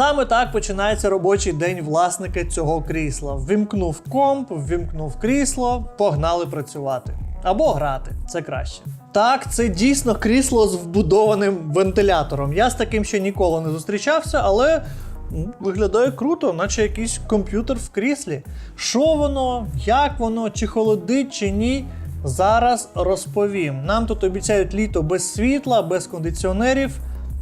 Саме так починається робочий день власника цього крісла. Ввімкнув комп, ввімкнув крісло, погнали працювати. Або грати, це краще. Так, це дійсно крісло з вбудованим вентилятором. Я з таким ще ніколи не зустрічався, але виглядає круто, наче якийсь комп'ютер в кріслі. Що воно, як воно, чи холодить, чи ні. Зараз розповім. Нам тут обіцяють літо без світла, без кондиціонерів.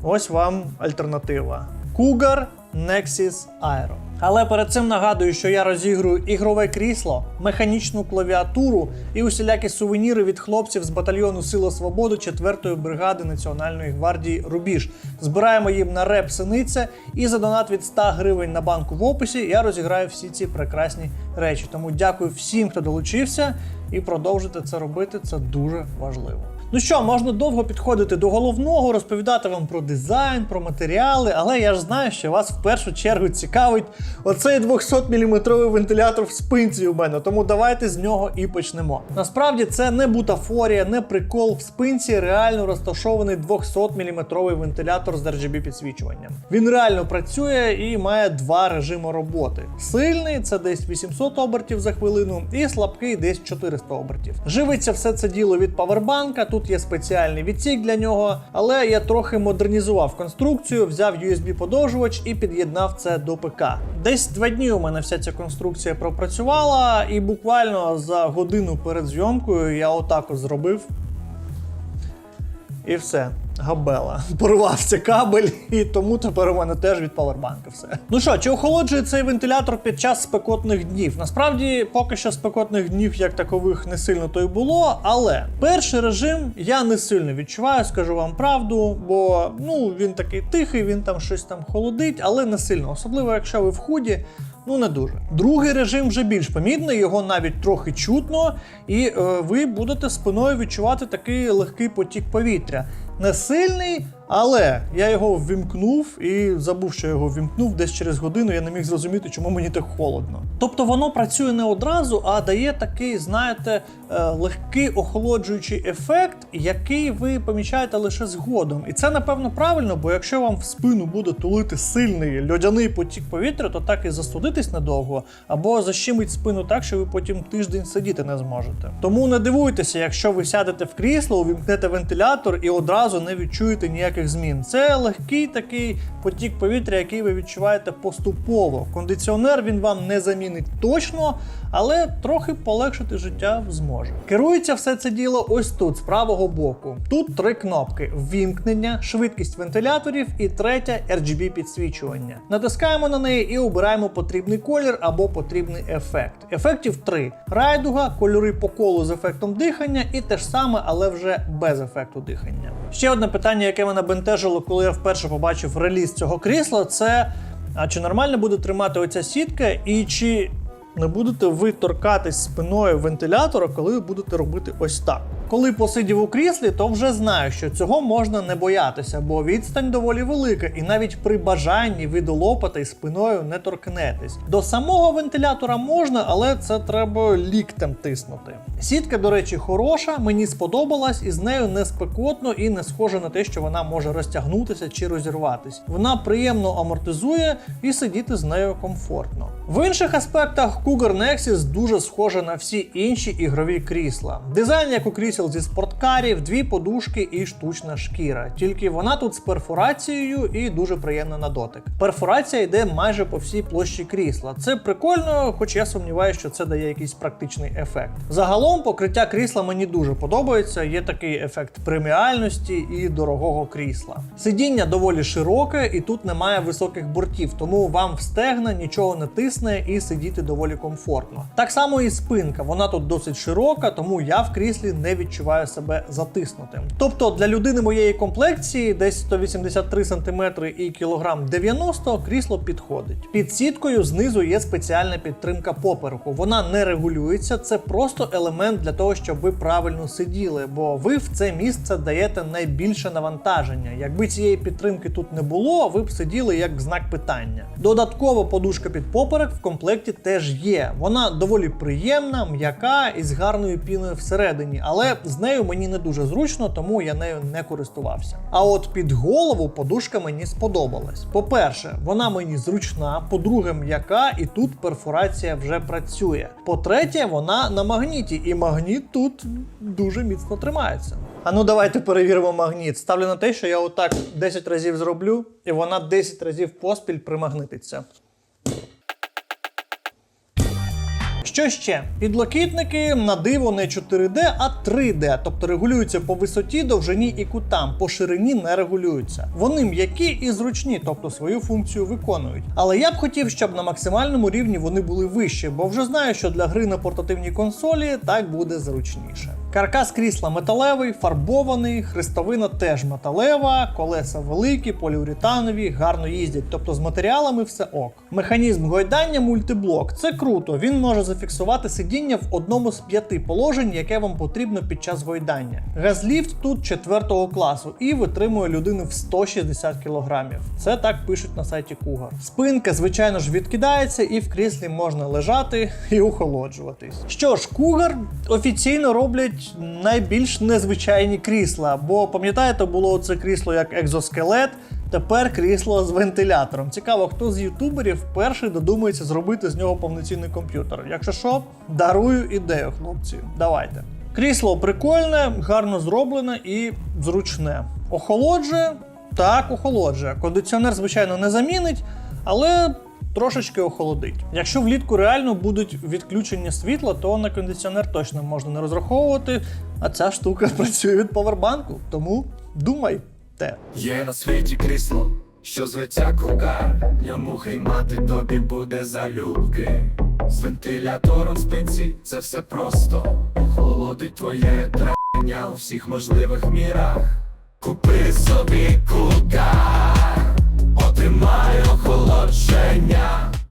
Ось вам альтернатива. Cougar Nexus Aero. Але перед цим нагадую, що я розігрую ігрове крісло, механічну клавіатуру і усілякі сувеніри від хлопців з батальйону Сила Свободи 4-ї бригади Національної гвардії Рубіж. Збираємо їм на реп синиця, і за донат від 100 гривень на банку в описі я розіграю всі ці прекрасні речі. Тому дякую всім, хто долучився, і продовжуйте це робити. Це дуже важливо. Ну що, можна довго підходити до головного, розповідати вам про дизайн, про матеріали, але я ж знаю, що вас в першу чергу цікавить оцей 200-мм вентилятор в спинці у мене, тому давайте з нього і почнемо. Насправді це не бутафорія, не прикол. В спинці реально розташований 200-мм вентилятор з RGB підсвічуванням. Він реально працює і має два режими роботи. Сильний це десь 800 обертів за хвилину, і слабкий десь 400 обертів. Живиться все це діло від павербанка. Тут є спеціальний відсік для нього, але я трохи модернізував конструкцію, взяв USB-подовжувач і під'єднав це до ПК. Десь два дні у мене вся ця конструкція пропрацювала, і буквально за годину перед зйомкою я отак от зробив. І все. Габела. Порвався кабель, і тому тепер у мене теж від павербанка все. Ну що, чи охолоджує цей вентилятор під час спекотних днів? Насправді, поки що спекотних днів як такових не сильно то й було, але перший режим я не сильно відчуваю, скажу вам правду, бо ну він такий тихий, він там щось там холодить, але не сильно. Особливо, якщо ви в худі. Ну, не дуже. Другий режим вже більш помітний, його навіть трохи чутно, і е, ви будете спиною відчувати такий легкий потік повітря. Не сильний, але я його ввімкнув і забув, що я його ввімкнув десь через годину. Я не міг зрозуміти, чому мені так холодно. Тобто воно працює не одразу, а дає такий, знаєте, е, легкий охолоджуючий ефект, який ви помічаєте лише згодом. І це напевно правильно, бо якщо вам в спину буде тулити сильний льодяний потік повітря, то так і застудитись недовго, або защемить спину так, що ви потім тиждень сидіти не зможете. Тому не дивуйтеся, якщо ви сядете в крісло, увімкнете вентилятор і одразу не відчуєте ніяких змін. Це легкий такий потік повітря, який ви відчуваєте поступово. Кондиціонер він вам не замінить точно, але трохи полегшити життя зможе. Керується все це діло ось тут, з правого боку. Тут три кнопки: ввімкнення, швидкість вентиляторів і третя RGB підсвічування. Натискаємо на неї і обираємо потрібний колір або потрібний ефект. Ефектів три: райдуга, кольори по колу з ефектом дихання, і те ж саме, але вже без ефекту дихання. Ще одне питання, яке мене бентежило, коли я вперше побачив реліз цього крісла, це а чи нормально буде тримати оця сітка, і чи не будете ви торкатись спиною вентилятора, коли ви будете робити ось так. Коли посидів у кріслі, то вже знаю, що цього можна не боятися, бо відстань доволі велика, і навіть при бажанні ви до лопата спиною не торкнетесь. До самого вентилятора можна, але це треба ліктем тиснути. Сітка, до речі, хороша, мені сподобалась, і з нею не спекотно і не схоже на те, що вона може розтягнутися чи розірватись. Вона приємно амортизує і сидіти з нею комфортно. В інших аспектах Cougar Nexus дуже схожа на всі інші ігрові крісла. Дизайн як у крісел зі спорткарів, дві подушки і штучна шкіра. Тільки вона тут з перфорацією і дуже приємна на дотик. Перфорація йде майже по всій площі крісла. Це прикольно, хоч я сумніваюся, що це дає якийсь практичний ефект. Загалом покриття крісла мені дуже подобається. Є такий ефект преміальності і дорогого крісла. Сидіння доволі широке, і тут немає високих бортів, тому вам в стегна нічого не тисне і сидіти доволі комфортно. Так само і спинка. Вона тут досить широка, тому я в кріслі не відчуваю себе затиснутим. Тобто для людини моєї комплекції, десь 183 см і кілограм 90 крісло підходить. Під сіткою знизу є спеціальна підтримка попереку. Вона не регулюється, це просто елемент для того, щоб ви правильно сиділи, бо ви в це місце даєте найбільше навантаження. Якби цієї підтримки тут не було, ви б сиділи як знак питання. Додатково подушка під поперек в комплекті теж є. Вона доволі приємна, м'яка і з гарною піною всередині, але з нею мені не дуже зручно, тому я нею не користувався. А от під голову подушка мені сподобалась. По-перше, вона мені зручна, по-друге, м'яка, і тут перфорація вже працює. По-третє, вона на магніті, і магніт тут дуже міцно тримається. А ну давайте перевіримо магніт. Ставлю на те, що я отак 10 разів зроблю, і вона 10 разів поспіль примагнититься. Що ще? Підлокітники на диво не 4D, а 3D, тобто регулюються по висоті, довжині і кутам, по ширині не регулюються. Вони м'які і зручні, тобто свою функцію виконують. Але я б хотів, щоб на максимальному рівні вони були вищі, бо вже знаю, що для гри на портативній консолі так буде зручніше. Каркас крісла металевий, фарбований, хрестовина теж металева, колеса великі, поліуретанові, гарно їздять, тобто з матеріалами все ок. Механізм гойдання мультиблок це круто. Він може зафіксувати сидіння в одному з п'яти положень, яке вам потрібно під час гойдання. Газліфт тут четвертого класу і витримує людину в 160 кг. Це так пишуть на сайті Cougar. Спинка, звичайно ж, відкидається, і в кріслі можна лежати і охолоджуватись. Що ж, Cougar офіційно роблять найбільш незвичайні крісла, бо пам'ятаєте, було це крісло як екзоскелет. Тепер крісло з вентилятором. Цікаво, хто з ютуберів перший додумається зробити з нього повноцінний комп'ютер. Якщо що, дарую ідею, хлопці. Давайте. Крісло прикольне, гарно зроблене і зручне. Охолоджує? Так, охолоджує. Кондиціонер, звичайно, не замінить, але трошечки охолодить. Якщо влітку реально будуть відключення світла, то на кондиціонер точно можна не розраховувати, а ця штука працює від повербанку, тому думайте. Є на світі крісло, що зветься кугар Йому хеймати тобі буде залюбки. З вентилятором спинці це все просто. Охолодить твоє трення у всіх можливих мірах. Купи собі немає охолодження.